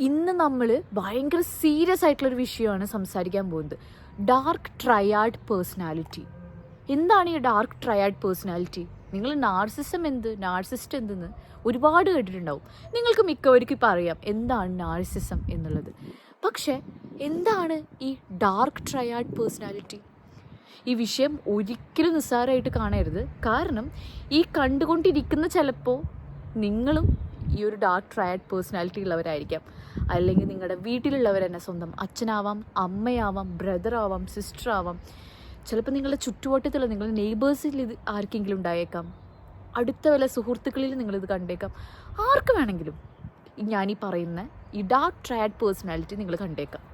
ഇന്ന് നമ്മൾ ഭയങ്കര സീരിയസ് ആയിട്ടുള്ള ഒരു വിഷയമാണ് സംസാരിക്കാൻ പോകുന്നത്. ഡാർക്ക് ട്രയാഡ് പേഴ്സണാലിറ്റി എന്താണ് ഈ ഡാർക്ക് ട്രയാഡ് പേഴ്സണാലിറ്റി നിങ്ങൾ നാർസിസം എന്ത്? നാർസിസ്റ്റ് എന്തെന്ന് ഒരുപാട് കേട്ടിട്ടുണ്ടാവും. നിങ്ങൾക്ക് മിക്കവർക്കും ഇപ്പം അറിയാം എന്താണ് നാർസിസം എന്നുള്ളത്. പക്ഷേ എന്താണ് ഈ ഡാർക്ക് ട്രയാഡ് പേഴ്സണാലിറ്റി ഈ വിഷയം ഒരിക്കലും നിസ്സാരമായിട്ട് കാണരുത്. കാരണം ഈ കണ്ടുകൊണ്ടിരിക്കുന്ന ചിലപ്പോൾ നിങ്ങളും ഈ ഒരു ഡാർക്ക് ട്രയഡ് പേഴ്സണാലിറ്റി ഉള്ളവരായിരിക്കാം. അല്ലെങ്കിൽ നിങ്ങളുടെ വീട്ടിലുള്ളവർ തന്നെ സ്വന്തം അച്ഛനാവാം അമ്മയാവാം ബ്രദറാവാം ആവാം ചിലപ്പോൾ നിങ്ങളുടെ ചുറ്റുവട്ടത്തുള്ള നിങ്ങളുടെ നെയ്ബേഴ്സിൽ ഇത് ആർക്കെങ്കിലും ഉണ്ടായേക്കാം. അടുത്ത വല്ല സുഹൃത്തുക്കളിൽ നിങ്ങളിത് കണ്ടേക്കാം. ആർക്ക് വേണമെങ്കിലും ഞാനീ പറയുന്ന ഈ ഡാർക്ക് ട്രയഡ് പേഴ്സണാലിറ്റി നിങ്ങൾ കണ്ടേക്കാം.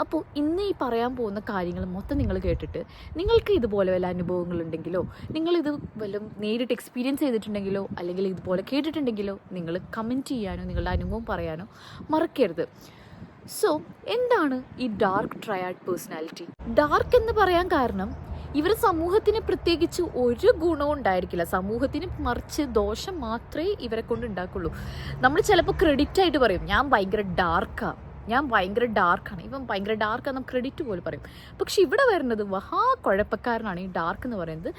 അപ്പോൾ ഇന്ന് ഈ പറയാൻ പോകുന്ന കാര്യങ്ങൾ മൊത്തം നിങ്ങൾ കേട്ടിട്ട് നിങ്ങൾക്ക് ഇതുപോലെ വല്ല അനുഭവങ്ങളുണ്ടെങ്കിലോ നിങ്ങളിത് വല്ലതും നേരിട്ട് എക്സ്പീരിയൻസ് ചെയ്തിട്ടുണ്ടെങ്കിലോ അല്ലെങ്കിൽ ഇതുപോലെ കേട്ടിട്ടുണ്ടെങ്കിലോ നിങ്ങൾ കമന്റ് ചെയ്യാനോ നിങ്ങളുടെ അനുഭവം പറയാനോ മറക്കരുത്. സോ എന്താണ് ഈ ഡാർക്ക് ട്രയാഡ് പേഴ്സണാലിറ്റി ഡാർക്ക് എന്ന് പറയാൻ കാരണം ഇവർ സമൂഹത്തിന് പ്രത്യേകിച്ച് ഒരു ഗുണവും ഉണ്ടായിരിക്കില്ല. സമൂഹത്തിന് മറിച്ച് ദോഷം മാത്രമേ ഇവരെ കൊണ്ട് ഉണ്ടാക്കുള്ളൂ. നമ്മൾ ചിലപ്പോൾ ക്രെഡിറ്റ് ആയിട്ട് പറയും ഞാൻ ഭയങ്കര ഡാർക്കാ ഞാൻ ഭയങ്കര ഡാർക്കാണ് ഇവൻ ഭയങ്കര ഡാർക്കാന്ന് ക്രെഡിറ്റ് പോലും പറയും. പക്ഷെ ഇവിടെ വരുന്നത് മഹാ കുഴപ്പക്കാരനാണ് ഈ ഡാർക്ക് എന്ന് പറയുന്നത്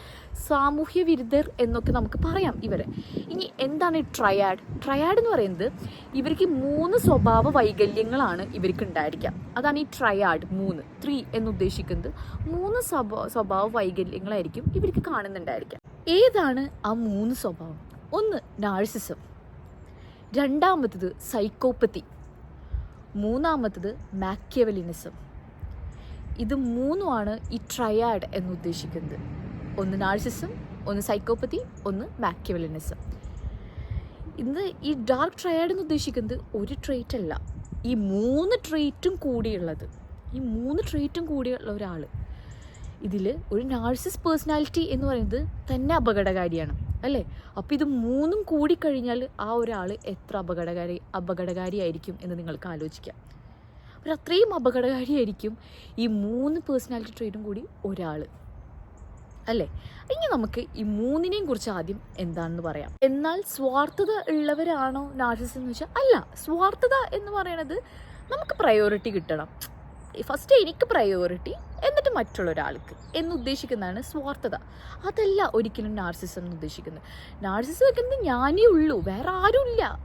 സാമൂഹ്യ വിരുദ്ധർ എന്നൊക്കെ നമുക്ക് പറയാം ഇവരെ. ഇനി എന്താണ് ഈ ട്രയാഡ് ട്രയാഡ് എന്ന് പറയുന്നത് ഇവർക്ക് മൂന്ന് സ്വഭാവ വൈകല്യങ്ങളാണ് ഇവർക്ക് ഉണ്ടായിരിക്കുക. അതാണ് ഈ ട്രയാഡ് മൂന്ന്. ത്രീ എന്നുദ്ദേശിക്കുന്നത് മൂന്ന് സ്വഭാവ സ്വഭാവ വൈകല്യങ്ങളായിരിക്കും ഇവർക്ക് കാണുന്നുണ്ടായിരിക്കുക. ഏതാണ് ആ മൂന്ന് സ്വഭാവം? ഒന്ന് നാഴ്സിസം രണ്ടാമത്തത് സൈക്കോപ്പത്തി മൂന്നാമത്തത് മാക്യവലിനിസം. ഇത് മൂന്നുമാണ് ഈ ട്രയാഡ് എന്ന് ഉദ്ദേശിക്കുന്നത് ഒന്ന് നാഴ്സിസം ഒന്ന് സൈക്കോപ്പതി ഒന്ന് മാക്യവലിനിസം. ഇന്ന് ഈ ഡാർക്ക് ട്രയാഡ് എന്ന് ഉദ്ദേശിക്കുന്നത് ഒരു ട്രേറ്റ് അല്ല. ഈ മൂന്ന് ട്രേറ്റും കൂടിയുള്ളത്. ഈ മൂന്ന് ട്രേറ്റും കൂടിയുള്ള ഒരാൾ ഇതിൽ ഒരു നാഴ്സിസ് പേഴ്സണാലിറ്റി എന്ന് പറയുന്നത് തന്നെ അപകടകാരിയാണ്. അല്ലേ? അപ്പോൾ ഇത് മൂന്നും കൂടിക്കഴിഞ്ഞാൽ ആ ഒരാൾ എത്ര അപകടകാരി അപകടകാരിയായിരിക്കും എന്ന് നിങ്ങൾക്ക് ആലോചിക്കാം. അപ്പോൾ അത്രയും അപകടകാരിയായിരിക്കും ഈ മൂന്ന് പേഴ്സണാലിറ്റി ട്രെയിനും കൂടി ഒരാൾ അല്ലേ? ഇനി നമുക്ക് ഈ മൂന്നിനെയും കുറിച്ച് ആദ്യം എന്താണെന്ന് പറയാം. എന്നാൽ സ്വാർത്ഥത ഉള്ളവരാണോ നാർസിസം എന്ന് വെച്ചാൽ അല്ല സ്വാർത്ഥത എന്ന് പറയണത് നമുക്ക് പ്രയോറിറ്റി കിട്ടണം. ഫസ്റ്റ് എനിക്ക് പ്രയോറിറ്റി എന്നിട്ട് മറ്റുള്ള ഒരാൾക്ക് എന്ന് ഉദ്ദേശിക്കുന്നതാണ് സ്വാർത്ഥത. അതല്ല ഒരിക്കലും നാർസിസം എന്ന് ഉദ്ദേശിക്കുന്നത് നാർസിസം വെക്കുന്നത് ഞാനേ ഉള്ളൂ വേറെ ആരുമില്ല.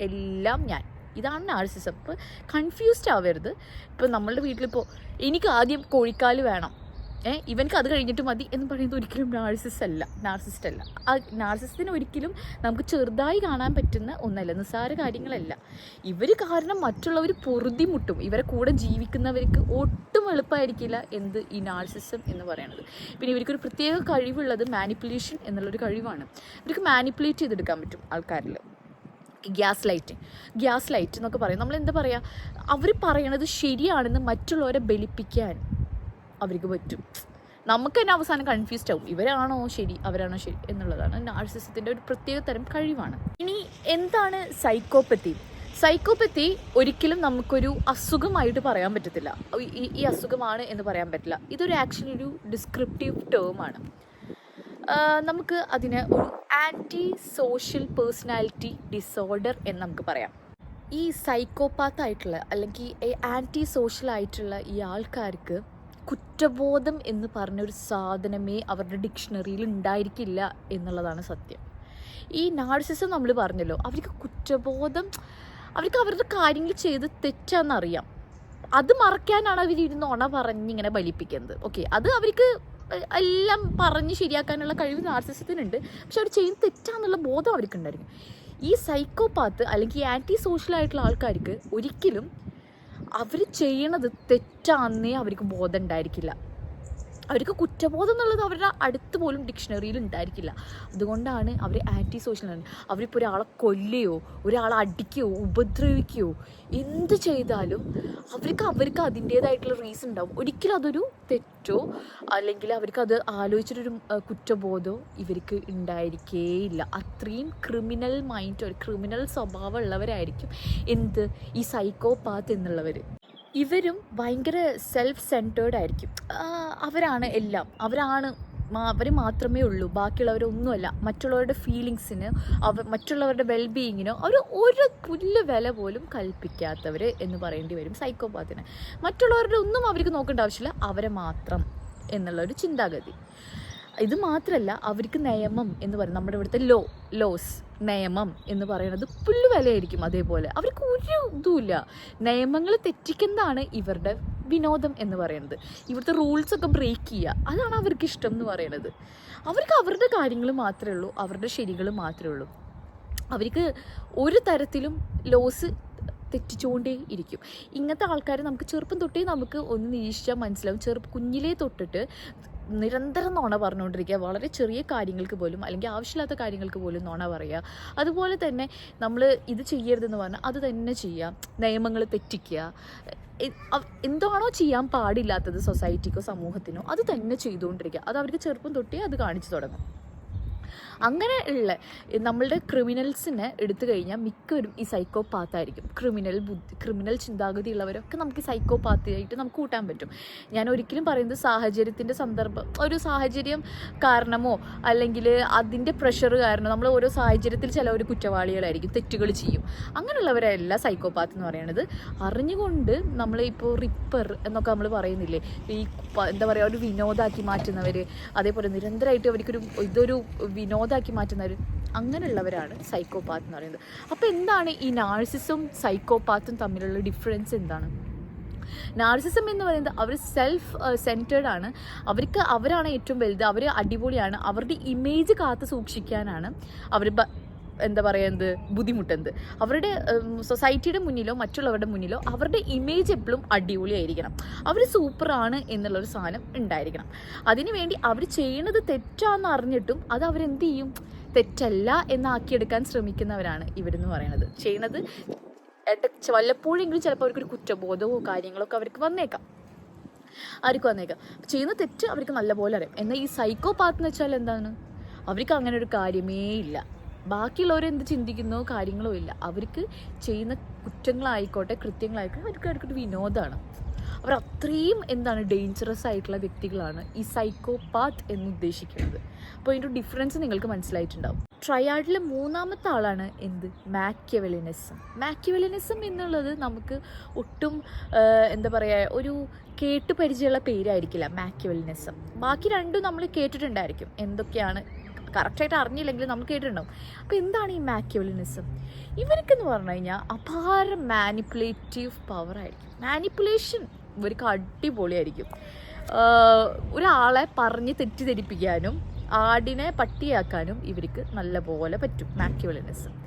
എല്ലാം ഞാൻ. ഇതാണ് നാർസിസം ഇപ്പോൾ കൺഫ്യൂസ്ഡ് ആവരുത്. ഇപ്പോൾ നമ്മളുടെ വീട്ടിലിപ്പോൾ എനിക്ക് ആദ്യം കോഴിക്കാൽ വേണം. ഏ ഇവൻക്ക് അത് കഴിഞ്ഞിട്ട് മതി എന്ന് പറയുന്നത് ഒരിക്കലും നാർസിസ് അല്ല. നാർസിസ്റ്റ് അല്ല. ആ നാർസിസ്റ്റിന് ഒരിക്കലും നമുക്ക് ചെറുതായി കാണാൻ പറ്റുന്ന ഒന്നല്ല. നിസ്സാര കാര്യങ്ങളല്ല. ഇവർ കാരണം മറ്റുള്ളവർ പൊറുതിമുട്ടും. ഇവരെ കൂടെ ജീവിക്കുന്നവർക്ക് ഒട്ടും എളുപ്പമായിരിക്കില്ല എന്ത് ഈ നാർസിസം എന്ന് പറയുന്നത് പിന്നെ ഇവർക്കൊരു പ്രത്യേക കഴിവുള്ളത് മാനിപ്പുലേഷൻ എന്നുള്ളൊരു കഴിവാണ്. ഇവർക്ക് മാനിപ്പുലേറ്റ് ചെയ്തെടുക്കാൻ പറ്റും ആൾക്കാരിൽ ഗ്യാസ് ലൈറ്റ്. ഗ്യാസ് ലൈറ്റ് എന്നൊക്കെ പറയും. നമ്മൾ എന്താ പറയുക അവർ പറയണത് ശരിയാണെന്ന് മറ്റുള്ളവരെ ബലിപ്പിക്കാൻ. അവർക്ക് പറ്റും. നമുക്ക് തന്നെ അവസാനം കൺഫ്യൂസ്ഡ് ആവും. ഇവരാണോ ശരി അവരാണോ ശരി എന്നുള്ളതാണ് നാർസിസത്തിന്റെ ഒരു പ്രത്യേക തരം കഴിവാണ്. ഇനി എന്താണ് സൈക്കോപ്പത്തി സൈക്കോപ്പത്തി ഒരിക്കലും നമുക്കൊരു അസുഖമായിട്ട് പറയാൻ പറ്റത്തില്ല. ഈ അസുഖമാണ് എന്ന് പറയാൻ പറ്റില്ല. ഇതൊരു ആക്ച്വലി ഒരു ഡിസ്ക്രിപ്റ്റീവ് ടേമാണ് നമുക്ക് അതിന് ഒരു ആന്റി സോഷ്യൽ പേഴ്സണാലിറ്റി ഡിസോർഡർ എന്ന് നമുക്ക് പറയാം. ഈ സൈക്കോപാത്ത് ആയിട്ടുള്ള അല്ലെങ്കിൽ ആന്റി സോഷ്യൽ ആയിട്ടുള്ള ഈ ആൾക്കാർക്ക് കുറ്റബോധം എന്ന് പറഞ്ഞൊരു സാധനമേ അവരുടെ ഡിക്ഷണറിയിൽ ഉണ്ടായിരിക്കില്ല എന്നുള്ളതാണ് സത്യം. ഈ നാർസിസം നമ്മൾ പറഞ്ഞല്ലോ അവർക്ക് കുറ്റബോധം അവർക്ക് അവരുടെ കാര്യങ്ങൾ ചെയ്ത് തെറ്റാന്നറിയാം അത് മറക്കാനാണ് അവർ ഇരുന്ന് ഉണ പറഞ്ഞിങ്ങനെ ബലിപ്പിക്കുന്നത്. ഓക്കെ അത് അവർക്ക് എല്ലാം പറഞ്ഞ് ശരിയാക്കാനുള്ള കഴിവ് നാർസിസത്തിനുണ്ട് പക്ഷെ അവർ ചെയ്യുന്ന തെറ്റാന്നുള്ള ബോധം അവർക്ക് ഉണ്ടായിരിക്കും. ഈ സൈക്കോപാത്ത് അല്ലെങ്കിൽ ആന്റി സോഷ്യൽ ആയിട്ടുള്ള ആൾക്കാർക്ക് ഒരിക്കലും അവർ ചെയ്യണത് തെറ്റാന്നേ അവർക്ക് ബോധം ഉണ്ടായിരിക്കില്ല. അവർക്ക് കുറ്റബോധം എന്നുള്ളത് അവരുടെ അടുത്ത് പോലും ഡിക്ഷണറിയിൽ ഉണ്ടായിരിക്കില്ല. അതുകൊണ്ടാണ് അവർ ആന്റി സോഷ്യൽ ആണ്. അവരിപ്പോൾ ഒരാളെ കൊല്ലുകയോ ഒരാളെ അടിക്കുകയോ ഉപദ്രവിക്കുകയോ എന്ത് ചെയ്താലും അവർക്ക് അവർക്ക് അതിന്റേതായിട്ടുള്ള റീസൺ ഉണ്ടാവും. ഒരിക്കലും അതൊരു തെറ്റോ അല്ലെങ്കിൽ അവർക്ക് അത് ആലോചിച്ചിട്ടൊരു കുറ്റബോധമോ ഇവർക്ക് ഉണ്ടായിരിക്കേയില്ല. അത്രയും ക്രിമിനൽ മൈൻഡ് ഒരു ക്രിമിനൽ സ്വഭാവമുള്ളവരായിരിക്കും എന്ത്? ഈ സൈക്കോ പാത്ത് എന്നുള്ളവർ ഇവരും ഭയങ്കര സെൽഫ് സെന്റേർഡ് ആയിരിക്കും അവരാണ് എല്ലാം. അവരാണ് അവർ മാത്രമേ ഉള്ളൂ. ബാക്കിയുള്ളവരൊന്നുമല്ല. മറ്റുള്ളവരുടെ ഫീലിങ്സിന് അവ മറ്റുള്ളവരുടെ വെൽബീയിങ്ങിനോ അവർ ഒരു പുല്ല് വില പോലും കൽപ്പിക്കാത്തവർ എന്ന് പറയേണ്ടി വരും സൈക്കോപാത്തിന് മറ്റുള്ളവരുടെ ഒന്നും അവർക്ക് നോക്കേണ്ട ആവശ്യമില്ല. അവരെ മാത്രം എന്നുള്ളൊരു ചിന്താഗതി. ഇത് മാത്രമല്ല അവർക്ക് നിയമം എന്ന് പറയുന്നത് നമ്മുടെ ഇവിടുത്തെ ലോ ലോസ് നിയമം എന്ന് പറയുന്നത് പുല്ല് വിലയായിരിക്കും അതേപോലെ. അവർക്ക് ഒരു ഇതുമില്ല. നിയമങ്ങൾ തെറ്റിക്കുന്നതാണ് ഇവരുടെ വിനോദം എന്ന് പറയുന്നത്. ഇവിടുത്തെ റൂൾസ് ഒക്കെ ബ്രേക്ക് ചെയ്യുക. അതാണ് അവർക്ക് ഇഷ്ടം എന്ന് പറയുന്നത്. അവർക്ക് അവരുടെ കാര്യങ്ങൾ മാത്രമേ ഉള്ളൂ അവരുടെ ശരികൾ മാത്രമേ ഉള്ളൂ. അവർക്ക് ഒരു തരത്തിലും ലോസ് തെറ്റിച്ചുകൊണ്ടേ ഇരിക്കും. ഇങ്ങനത്തെ ആൾക്കാർ നമുക്ക് ചെറുപ്പം തൊട്ടേ നമുക്ക് ഒന്ന് നിരീക്ഷിച്ചാൽ മനസ്സിലാവും. ചെറുപ്പം കുഞ്ഞിലേ തൊട്ടിട്ട് നിരന്തരം നുണ പറഞ്ഞുകൊണ്ടിരിക്കുക. വളരെ ചെറിയ കാര്യങ്ങൾക്ക് പോലും അല്ലെങ്കിൽ ആവശ്യമില്ലാത്ത കാര്യങ്ങൾക്ക് പോലും നുണ പറയുക. അതുപോലെ തന്നെ നമ്മൾ ഇത് ചെയ്യരുതെന്ന് പറഞ്ഞാൽ അത് തന്നെ ചെയ്യാം നിയമങ്ങൾ തെറ്റിക്കുക. എന്താണോ ചെയ്യാൻ പാടില്ലാത്തത് സൊസൈറ്റിക്കോ സമൂഹത്തിനോ അത് തന്നെ ചെയ്തുകൊണ്ടിരിക്കുക. അത് അവർക്ക് ചെറുപ്പം തൊട്ടേ അത് കാണിച്ചു തുടങ്ങും. അങ്ങനെ ഉള്ള നമ്മളുടെ ക്രിമിനൽസിനെ എടുത്തു കഴിഞ്ഞാൽ മിക്കവരും ഈ സൈക്കോ പാത്തായിരിക്കും ക്രിമിനൽ ബുദ്ധി ക്രിമിനൽ ചിന്താഗതി ഉള്ളവരൊക്കെ നമുക്ക് സൈക്കോ ആയിട്ട് നമുക്ക് കൂട്ടാൻ പറ്റും. ഞാൻ ഒരിക്കലും പറയുന്നത് സാഹചര്യത്തിന്റെ സന്ദർഭം ഒരു സാഹചര്യം കാരണമോ അല്ലെങ്കിൽ അതിന്റെ പ്രഷർ കാരണം നമ്മൾ ഓരോ സാഹചര്യത്തിൽ ചിലവർ കുറ്റവാളികളായിരിക്കും തെറ്റുകൾ ചെയ്യും. അങ്ങനെയുള്ളവരല്ല സൈക്കോപാത്ത് എന്ന് പറയുന്നത് അറിഞ്ഞുകൊണ്ട് നമ്മൾ ഇപ്പോൾ റിപ്പർ എന്നൊക്കെ നമ്മൾ പറയുന്നില്ലേ? ഈ എന്താ പറയുക ഒരു വിനോദമാക്കി മാറ്റുന്നവർ അതേപോലെ നിരന്തരമായിട്ട് അവർക്കൊരു ഇതൊരു വിനോദാക്കി മാറ്റുന്നവർ അങ്ങനെയുള്ളവരാണ് സൈക്കോപാത്ത് എന്ന് പറയുന്നത്. അപ്പോൾ എന്താണ് ഈ നാഴ്സിസും സൈക്കോപാത്തും തമ്മിലുള്ള ഡിഫറൻസ് എന്താണ്? നാർസിസം എന്ന് പറയുന്നത് അവർ സെൽഫ് സെന്റേഡ് ആണ്. അവർക്ക് അവരാണ് ഏറ്റവും വലുത്. അവർ അടിപൊളിയാണ്. അവരുടെ ഇമേജ് കാത്തു സൂക്ഷിക്കാനാണ് അവർ എന്താ പറയുന്നത് ബുദ്ധിമുട്ടുന്നത് അവരുടെ സൊസൈറ്റിയുടെ മുന്നിലോ മറ്റുള്ളവരുടെ മുന്നിലോ അവരുടെ ഇമേജ് എപ്പോഴും അടിപൊളിയായിരിക്കണം. അവർ സൂപ്പറാണ് എന്നുള്ളൊരു സാധനം ഉണ്ടായിരിക്കണം. അതിനുവേണ്ടി അവർ ചെയ്യുന്നത് തെറ്റാന്ന് അറിഞ്ഞിട്ടും അത് അവരെന്ത് ചെയ്യും? തെറ്റല്ല എന്നാക്കിയെടുക്കാൻ ശ്രമിക്കുന്നവരാണ് ഇവരെന്ന് പറയുന്നത് ചെയ്യുന്നത് വല്ലപ്പോഴെങ്കിലും ചിലപ്പോൾ അവർക്കൊരു കുറ്റബോധമോ കാര്യങ്ങളൊക്കെ അവർക്ക് വന്നേക്കാം. അവർക്ക് വന്നേക്കാം. ചെയ്യുന്ന തെറ്റ് അവർക്ക് നല്ലപോലെ അറിയാം. എന്നാൽ ഈ സൈക്കോ സൈക്കോപാത്ത് എന്ന് വെച്ചാൽ എന്താണ്? അവർക്ക് അങ്ങനെ ഒരു കാര്യമേ ഇല്ല. ബാക്കിയുള്ളവർ എന്ത് ചിന്തിക്കുന്നോ കാര്യങ്ങളോ ഇല്ല. അവർക്ക് ചെയ്യുന്ന കുറ്റങ്ങളായിക്കോട്ടെ കൃത്യങ്ങളായിക്കോട്ടെ അവർക്ക് അടുക്കട്ട് വിനോദമാണ് അവർ അത്രയും എന്താണ് ഡേഞ്ചറസ് ആയിട്ടുള്ള വ്യക്തികളാണ് ഈ സൈക്കോപാത്ത് എന്ന് ഉദ്ദേശിക്കുന്നത്. അപ്പോൾ ഇതിന്റെ ഡിഫറൻസ് നിങ്ങൾക്ക് മനസ്സിലായിട്ടുണ്ടാവും. ട്രയാഡിലെ മൂന്നാമത്തെ ആളാണ് എന്ത്? മാക്യവെലിനിസം മാക്യവെലിനിസം എന്നുള്ളത് നമുക്ക് ഒട്ടും എന്താ പറയുക ഒരു കേട്ട് പരിചയമുള്ള പേരായിരിക്കില്ല മാക്യവെലിനിസം ബാക്കി രണ്ടും നമ്മൾ കേട്ടിട്ടുണ്ടായിരിക്കും. എന്തൊക്കെയാണ് കറക്റ്റായിട്ട് അറിഞ്ഞില്ലെങ്കിൽ നമ്മൾ കേട്ടിട്ടുണ്ടാവും. അപ്പോൾ എന്താണ് ഈ മാക്യവലിനിസം ഇവർക്കെന്ന് പറഞ്ഞു കഴിഞ്ഞാൽ അപാര മാനിപ്പുലേറ്റീവ് പവർ ആയിരിക്കും. മാനിപ്പുലേഷൻ ഇവർക്ക് അടിപൊളിയായിരിക്കും. ഒരാളെ പറഞ്ഞ് തെറ്റിദ്ധരിപ്പിക്കാനും ആടിനെ പട്ടിയാക്കാനും ഇവർക്ക് നല്ലപോലെ പറ്റും മാക്യവലിനിസം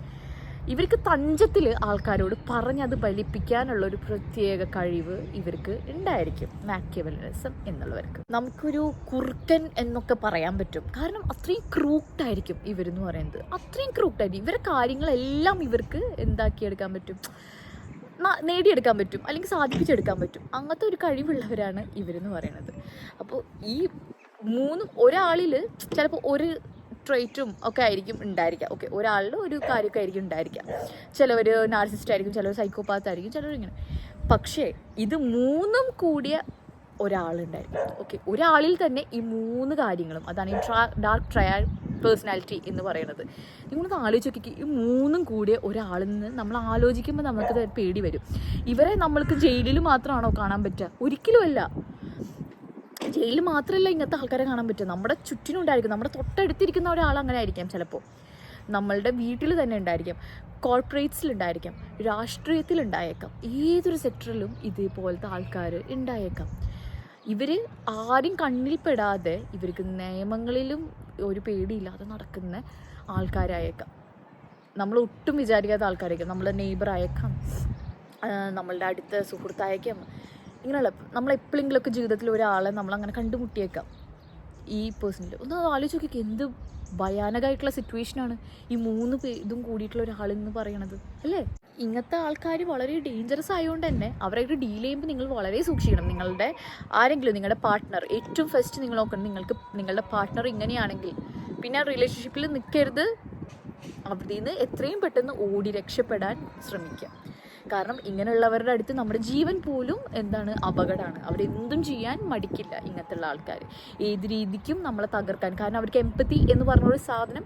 ഇവർക്ക് തഞ്ചത്തിൽ ആൾക്കാരോട് പറഞ്ഞത് ബലിപ്പിക്കാനുള്ള ഒരു പ്രത്യേക കഴിവ് ഇവർക്ക് ഉണ്ടായിരിക്കും. മാക്യവലിസം എന്നുള്ളവർക്ക്. നമുക്കൊരു കുറുക്കൻ എന്നൊക്കെ പറയാൻ പറ്റും. കാരണം അത്രയും ക്രൂക്ഡായിരിക്കും ഇവരെന്ന് പറയുന്നത്. അത്രയും ക്രൂക്ഡായിരിക്കും ഇവരെ കാര്യങ്ങളെല്ലാം ഇവർക്ക് എന്താക്കിയെടുക്കാൻ പറ്റും? നേടിയെടുക്കാൻ പറ്റും. അല്ലെങ്കിൽ സാധിപ്പിച്ചെടുക്കാൻ പറ്റും. അങ്ങനത്തെ ഒരു കഴിവുള്ളവരാണ് ഇവരെന്ന് പറയുന്നത്. അപ്പോൾ ഈ മൂന്നും ഒരാളിൽ ചിലപ്പോൾ ഒരു ട്രേറ്റും ഒക്കെ ആയിരിക്കും ഉണ്ടായിരിക്കുക. ഓക്കെ ഒരാളിൽ ഒരു കാര്യമൊക്കെ ആയിരിക്കും ഉണ്ടായിരിക്കുക. ചിലവർ നാർസിസ്റ്റ് ആയിരിക്കും ചിലവർ സൈക്കോപാത്ത് ആയിരിക്കും ചിലവർ ഇങ്ങനെ. പക്ഷേ ഇത് മൂന്നും കൂടിയ ഒരാളുണ്ടായിരിക്കും ഓക്കെ ഒരാളിൽ തന്നെ ഈ മൂന്ന് കാര്യങ്ങളും അതാണ് ഈ ട്രാ ഡാർക്ക് ട്രയൽ പേഴ്സണാലിറ്റി എന്ന് പറയുന്നത്. നിങ്ങളൊന്ന് ആലോചിച്ച് നോക്കി ഈ മൂന്നും കൂടിയ ഒരാളിൽ നിന്ന് നമ്മൾ ആലോചിക്കുമ്പോൾ നമുക്ക് പേടി വരും. ഇവരെ നമ്മൾക്ക് ജയിലിൽ മാത്രമാണോ കാണാൻ പറ്റുക? ഒരിക്കലുമല്ല. ജയിലിൽ മാത്രമല്ല ഇങ്ങനത്തെ ആൾക്കാരെ കാണാൻ പറ്റും. നമ്മുടെ ചുറ്റിനും ഉണ്ടായിരിക്കും. നമ്മുടെ തൊട്ടടുത്തിരിക്കുന്ന ഒരാൾ അങ്ങനെ ആയിരിക്കാം ചിലപ്പോൾ നമ്മളുടെ വീട്ടിൽ തന്നെ ഉണ്ടായിരിക്കാം. കോർപ്പറേറ്റ്സിലുണ്ടായിരിക്കാം രാഷ്ട്രീയത്തിലുണ്ടായേക്കാം ഏതൊരു സെക്ടറിലും ഇതേപോലത്തെ ആൾക്കാർ ഉണ്ടായേക്കാം. ഇവർ ആരും കണ്ണിൽപ്പെടാതെ ഇവർക്ക് നിയമങ്ങളിലും ഒരു പേടിയില്ലാതെ നടക്കുന്ന ആൾക്കാരായേക്കാം. നമ്മൾ ഒട്ടും വിചാരിക്കാത്ത ആൾക്കാരായിരിക്കും നമ്മളെ നെയ്ബർ അയക്കാം ആ, നമ്മളുടെ അടുത്ത സുഹൃത്തായേക്കാം. ഇങ്ങനെയുള്ള നമ്മളെപ്പോഴെങ്കിലൊക്കെ ജീവിതത്തിൽ ഒരാളെ നമ്മളങ്ങനെ കണ്ടുമുട്ടിയേക്കാം. ഈ പേഴ്സണിൽ ഒന്ന് ആലോചിച്ച് നോക്കിയൊക്കെ എന്ത് ഭയാനകമായിട്ടുള്ള സിറ്റുവേഷനാണ് ഈ മൂന്ന് ഇതും കൂടിയിട്ടുള്ള ഒരാളെന്ന് പറയണത് അല്ലേ? ഇങ്ങനത്തെ ആൾക്കാർ വളരെ ഡേഞ്ചറസ് ആയതുകൊണ്ട് തന്നെ അവരായിട്ട് ഡീൽ ചെയ്യുമ്പോൾ നിങ്ങൾ വളരെ സൂക്ഷിക്കണം. നിങ്ങളുടെ ആരെങ്കിലും നിങ്ങളുടെ പാർട്ട്ണർ ഏറ്റവും ഫസ്റ്റ് നിങ്ങൾ നോക്കണം. നിങ്ങൾക്ക് നിങ്ങളുടെ പാർട്ട്ണർ ഇങ്ങനെയാണെങ്കിൽ പിന്നെ ആ റിലേഷൻഷിപ്പിൽ നിൽക്കരുത് അവിടെ നിന്ന് എത്രയും പെട്ടെന്ന് ഓടി രക്ഷപ്പെടാൻ ശ്രമിക്കുക കാരണം ഇങ്ങനെയുള്ളവരുടെ അടുത്ത് നമ്മുടെ ജീവൻ പോലും എന്താണ് അപകടമാണ്. അവരെന്തും ചെയ്യാൻ മടിക്കില്ല ഇങ്ങനത്തെ ഉള്ള ആൾക്കാർ. ഏത് രീതിക്കും നമ്മളെ തകർക്കാൻ. കാരണം അവർക്ക് എമ്പത്തി എന്ന് പറഞ്ഞൊരു സാധനം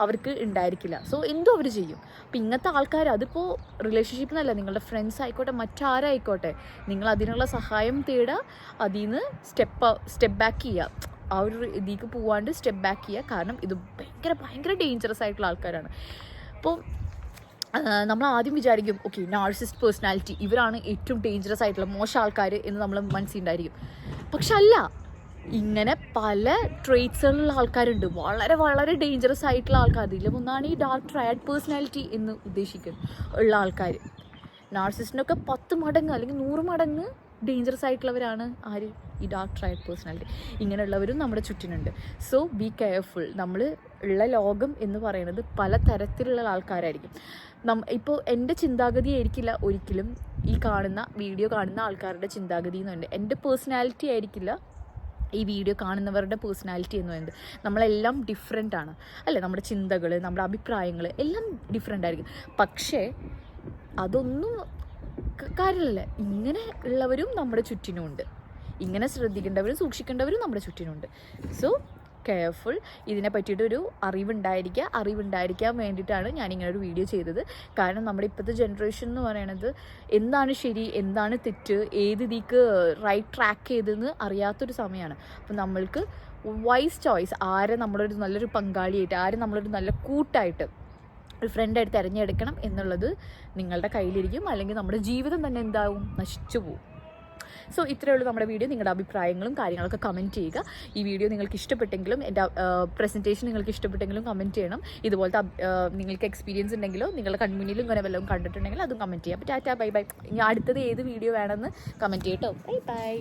അവർക്ക് ഉണ്ടായിരിക്കില്ല. സോ എന്തും അവർ ചെയ്യും. അപ്പം ഇങ്ങനത്തെ ആൾക്കാർ അതിപ്പോൾ റിലേഷൻഷിപ്പ് എന്നല്ല നിങ്ങളുടെ ഫ്രണ്ട്സ് ആയിക്കോട്ടെ മറ്റാരായിക്കോട്ടെ നിങ്ങൾ അതിനുള്ള സഹായം തേടുക അതിൽ നിന്ന് സ്റ്റെപ്പ് സ്റ്റെപ്പ് ബാക്ക് ചെയ്യുക ആ ഒരു ഇതിലേക്ക് പോവാണ്ട് സ്റ്റെപ്പ് ബാക്ക് ചെയ്യുക കാരണം ഇത് ഭയങ്കര ഭയങ്കര ഡേഞ്ചറസ് ആയിട്ടുള്ള ആൾക്കാരാണ്. അപ്പോൾ നമ്മൾ ആദ്യം വിചാരിക്കും ഓക്കെ നാർസിസ്റ്റ് പേഴ്സണാലിറ്റി ഇവരാണ് ഏറ്റവും ഡേഞ്ചറസ് ആയിട്ടുള്ള മോശം ആൾക്കാർ എന്ന് നമ്മൾ മനസ്സിലുണ്ടായിരിക്കും. പക്ഷെ അല്ല ഇങ്ങനെ പല ട്രേറ്റ്സുകളുള്ള ആൾക്കാരുണ്ട്. വളരെ വളരെ ഡേഞ്ചറസ് ആയിട്ടുള്ള ആൾക്കാർ. ഇതിലും ഒന്നാണ് ഈ ഡാർക്ക് ട്രയഡ് പേഴ്സണാലിറ്റി എന്ന് ഉദ്ദേശിക്കുന്നത് ഉള്ള ആൾക്കാർ നാർസിസ്റ്റിനൊക്കെ പത്ത് മടങ്ങ് അല്ലെങ്കിൽ നൂറ് മടങ്ങ് ഡേഞ്ചറസ് ആയിട്ടുള്ളവരാണ് ആര്? ഈ ഡാർക്ക് ട്രയഡ് പേഴ്സണാലിറ്റി ഇങ്ങനെയുള്ളവരും നമ്മുടെ ചുറ്റിനുണ്ട്. സോ ബി കെയർഫുൾ നമ്മൾ ഉള്ള ലോകം എന്ന് പറയുന്നത് പല തരത്തിലുള്ള ആൾക്കാരായിരിക്കും. നം ഇപ്പോൾ എന്റെ ചിന്താഗതി ആയിരിക്കില്ല ഒരിക്കലും ഈ കാണുന്ന വീഡിയോ കാണുന്ന ആൾക്കാരുടെ ചിന്താഗതി എന്ന് പറയുന്നത്. എന്റെ പേഴ്സണാലിറ്റി ആയിരിക്കില്ല ഈ വീഡിയോ കാണുന്നവരുടെ പേഴ്സണാലിറ്റി എന്ന് പറയുന്നത്. നമ്മളെല്ലാം ഡിഫറെന്റ് ആണ്. അല്ലേ? നമ്മുടെ ചിന്തകൾ നമ്മുടെ അഭിപ്രായങ്ങൾ എല്ലാം ഡിഫറെന്റ് ആയിരിക്കും. പക്ഷേ അതൊന്നും കാര്യമല്ല ഇങ്ങനെ ഉള്ളവരും നമ്മുടെ ചുറ്റിനുമുണ്ട്. ഇങ്ങനെ ശ്രദ്ധിക്കേണ്ടവരും സൂക്ഷിക്കേണ്ടവരും നമ്മുടെ ചുറ്റിനുണ്ട്. സോ കെയർഫുൾ ഇതിനെ പറ്റിയിട്ടൊരു അറിവുണ്ടായിരിക്കുക. അറിവുണ്ടായിരിക്കാൻ വേണ്ടിയിട്ടാണ് ഞാനിങ്ങനെ ഒരു വീഡിയോ ചെയ്തത്. കാരണം നമ്മുടെ ഇപ്പോഴത്തെ ജനറേഷൻ എന്ന് പറയണത് എന്താണ് ശരി എന്താണ് തെറ്റ് ഏത് ഇതിക്ക് റൈറ്റ് ട്രാക്ക് ചെയ്തെന്ന് അറിയാത്തൊരു സമയമാണ്. അപ്പം നമ്മൾക്ക് വൈസ് ചോയ്സ് ആരെ നമ്മളൊരു നല്ലൊരു പങ്കാളിയായിട്ട് ആരെ നമ്മളൊരു നല്ല കൂട്ടായിട്ട് ഒരു ഫ്രണ്ടായിട്ട് തിരഞ്ഞെടുക്കണം എന്നുള്ളത് നിങ്ങളുടെ കയ്യിലിരിക്കും. അല്ലെങ്കിൽ നമ്മുടെ ജീവിതം തന്നെ എന്താവും? നശിച്ചു പോകും സോ ഇത്രയേ ഉള്ളൂ നമ്മുടെ വീഡിയോ. നിങ്ങളുടെ അഭിപ്രായങ്ങളും കാര്യങ്ങളൊക്കെ കമന്റ് ചെയ്യുക. ഈ വീഡിയോ നിങ്ങൾക്ക് ഇഷ്ടപ്പെട്ടെങ്കിലും എന്റെ പ്രസന്റേഷൻ നിങ്ങൾക്ക് ഇഷ്ടപ്പെട്ടെങ്കിലും കമന്റ് ചെയ്യണം. ഇതുപോലത്തെ നിങ്ങൾക്ക് എക്സ്പീരിയൻസ് ഉണ്ടെങ്കിലോ നിങ്ങളുടെ കൺമുന്നിലും ഇങ്ങനെ വല്ലതും കണ്ടിട്ടുണ്ടെങ്കിൽ അതും കമന്റ് ചെയ്യാം. അപ്പോൾ ടാറ്റാ ബൈ ബൈ. ഇനി അടുത്തത് ഏത് വീഡിയോ വേണമെന്ന് കമന്റ് ചെയ്യട്ടോ. Bye bye